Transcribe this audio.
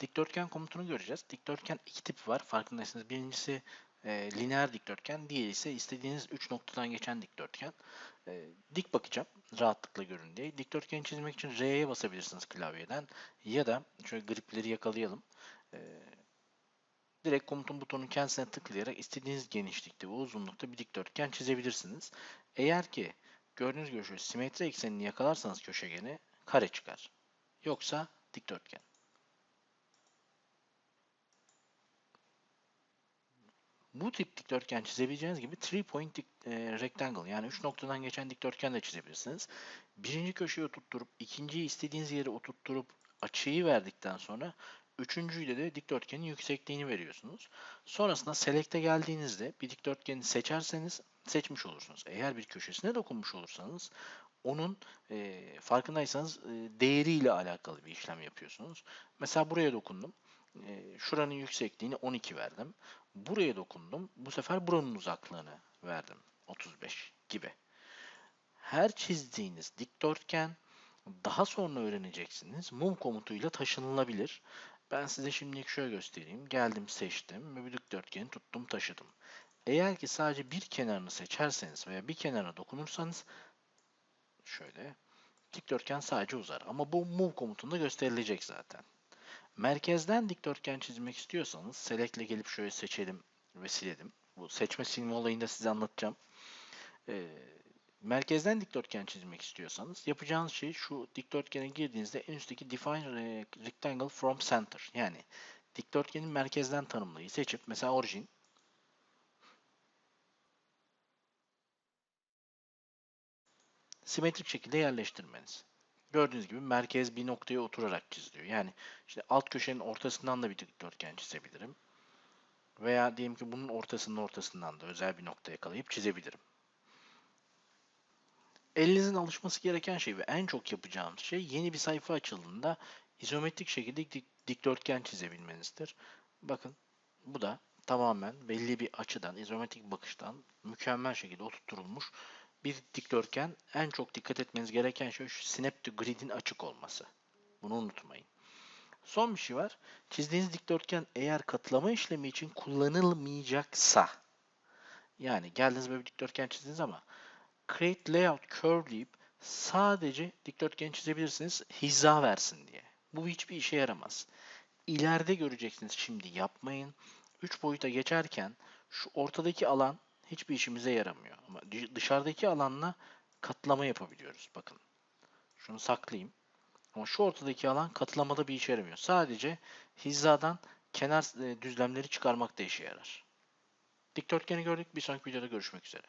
Dikdörtgen komutunu göreceğiz. Dikdörtgen iki tip var. Farkındaysanız birincisi e, lineer dikdörtgen, diğeri ise istediğiniz 3 noktadan geçen dikdörtgen. E, dik bakacağım rahatlıkla görün diye. Dikdörtgeni çizmek için R'ye basabilirsiniz klavyeden ya da şöyle gripleri yakalayalım. E, direkt komutun butonun kendisine tıklayarak istediğiniz genişlikte ve uzunlukta bir dikdörtgen çizebilirsiniz. Eğer ki gördüğünüz gibi simetri eksenini yakalarsanız köşegeni kare çıkar. Yoksa dikdörtgen. Bu tip dikdörtgen çizebileceğiniz gibi three point dik, e, rectangle yani 3 noktadan geçen dikdörtgen de çizebilirsiniz. Birinci köşeyi oturtturup ikinciyi istediğiniz yere oturtturup açıyı verdikten sonra üçüncüyle de dikdörtgenin yüksekliğini veriyorsunuz. Sonrasında select'e geldiğinizde bir dikdörtgeni seçerseniz seçmiş olursunuz. Eğer bir köşesine dokunmuş olursanız onun e, farkındaysanız e, değeriyle alakalı bir işlem yapıyorsunuz. Mesela buraya dokundum. E, şuranın yüksekliğini 12 verdim. Buraya dokundum. Bu sefer buranın uzaklığını verdim. 35 gibi. Her çizdiğiniz dikdörtgen daha sonra öğreneceksiniz. Mum komutuyla taşınılabilir. Ben size şimdilik şöyle göstereyim. Geldim seçtim ve bir dikdörtgeni tuttum taşıdım. Eğer ki sadece bir kenarını seçerseniz veya bir kenara dokunursanız şöyle dikdörtgen sadece uzar. Ama bu move komutunda gösterilecek zaten. Merkezden dikdörtgen çizmek istiyorsanız select'le gelip şöyle seçelim ve silelim. Bu seçme silme olayını size anlatacağım. Ee, merkezden dikdörtgen çizmek istiyorsanız yapacağınız şey şu dikdörtgene girdiğinizde en üstteki define rectangle from center yani dikdörtgenin merkezden tanımlayı seçip mesela orijin simetrik şekilde yerleştirmeniz. Gördüğünüz gibi merkez bir noktaya oturarak çiziliyor. Yani işte alt köşenin ortasından da bir dikdörtgen çizebilirim. Veya diyelim ki bunun ortasının ortasından da özel bir nokta yakalayıp çizebilirim. Elinizin alışması gereken şey ve en çok yapacağımız şey yeni bir sayfa açıldığında izometrik şekilde dik dikdörtgen çizebilmenizdir. Bakın bu da tamamen belli bir açıdan, izometrik bakıştan mükemmel şekilde oturtulmuş bir dikdörtgen en çok dikkat etmeniz gereken şey şu snap to grid'in açık olması. Bunu unutmayın. Son bir şey var. Çizdiğiniz dikdörtgen eğer katlama işlemi için kullanılmayacaksa yani geldiniz böyle bir dikdörtgen çizdiniz ama create layout curve sadece dikdörtgen çizebilirsiniz hiza versin diye. Bu hiçbir işe yaramaz. İleride göreceksiniz şimdi yapmayın. 3 boyuta geçerken şu ortadaki alan hiçbir işimize yaramıyor. Ama dışarıdaki alanla katlama yapabiliyoruz. Bakın. Şunu saklayayım. Ama şu ortadaki alan katlamada bir işe yaramıyor. Sadece hizadan kenar e, düzlemleri çıkarmak da işe yarar. Dikdörtgeni gördük. Bir sonraki videoda görüşmek üzere.